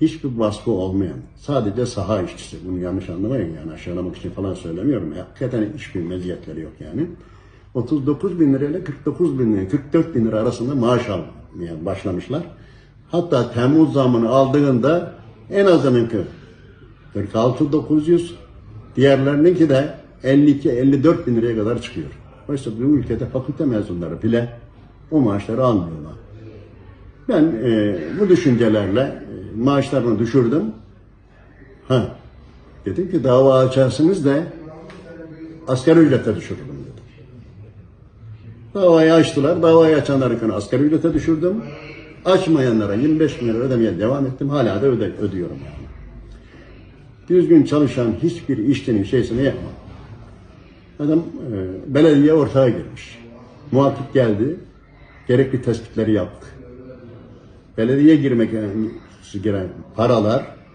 hiçbir vasfı olmayan, sadece saha işçisi, bunu yanlış anlamayın yani aşağılamak için falan söylemiyorum. Hakikaten hiçbir meziyetleri yok yani. 39 bin lirayla 49 bin lira, 44 bin lira arasında maaş almaya başlamışlar. Hatta Temmuz zamını aldığında en azınınki 46 900, diğerlerininki de 52-54 bin liraya kadar çıkıyor. Oysa bu ülkede fakülte mezunları bile o maaşları almıyorlar. Ben e, bu düşüncelerle maaşlarını düşürdüm. Ha, dedim ki dava açarsınız da asgari ücrete düşürürüm dedim. Davayı açtılar. Davayı açanlarınkini asgari ücrete düşürdüm. Açmayanlara 25 bin lira ödemeye devam ettim. Hala da öde, ödüyorum yani. Düzgün çalışan hiçbir işçinin şeysini yapmam. Adam e, belediye ortağa girmiş. Muhatip geldi. Gerekli tespitleri yaptı. Belediye girmek giren paralar